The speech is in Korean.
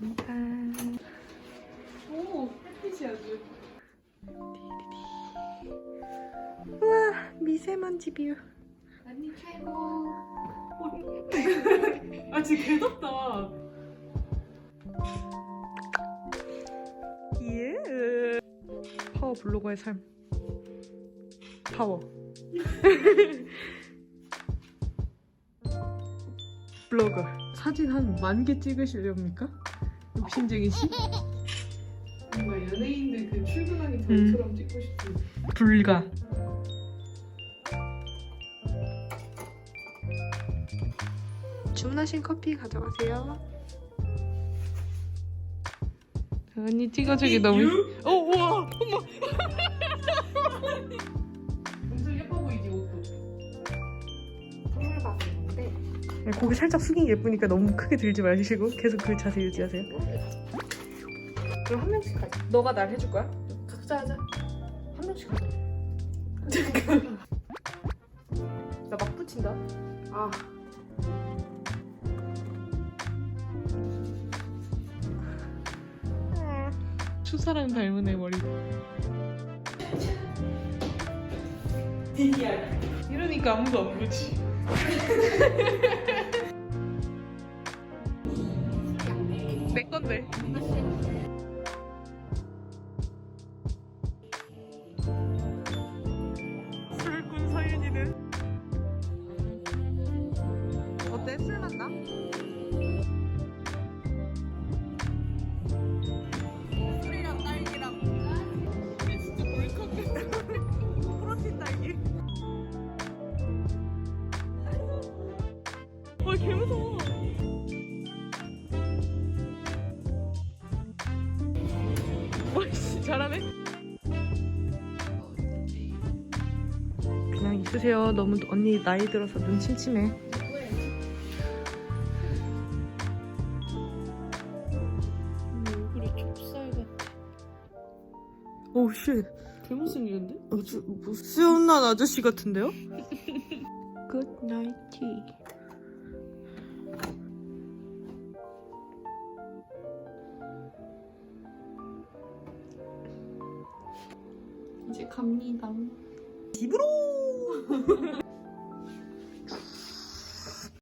빵빵. 오, 햇빛이 아주. 와 미세먼지 뷰. 언니 최고. 아, 진짜 개덥다. 예. 파워 블로거의 삶. 파워. 블로거. 사진 한 만 개 찍으시렵니까? 욕심쟁이시? 뭔가 연예인들 그 출근하기 음. 전처럼 찍고 싶은. 불가. 주문하신 커피 가져가세요. 언니 찍어주기 너무. 어 우와. 엄청 고개 살짝 숙인 게 예쁘니까 너무 크게 들지 마시고 계속 그 자세 유지하세요. 그럼 한 명씩 하자. 너가 날 해줄 거야? 각자 하자. 한 명씩 하자. 나막 붙인다. 아. 추사랑 닮은 애 머리. 이러니까 아무도 안 보지. 건데. 술꾼 서윤이는? 어때? 술 맛나? 술이랑 딸기랑. 진짜 물컵 프로틴 딸기. 와 개무서워 잘하네 그냥 있으세요 너무 언니 나이 들어서 눈 침침해 얼굴이 좁쌀 같아. 오우 쉣 개못생겼는데? 아주 뭐 수연난 아저씨 같은데요? Good night tea. 이제 갑니다. 집으로.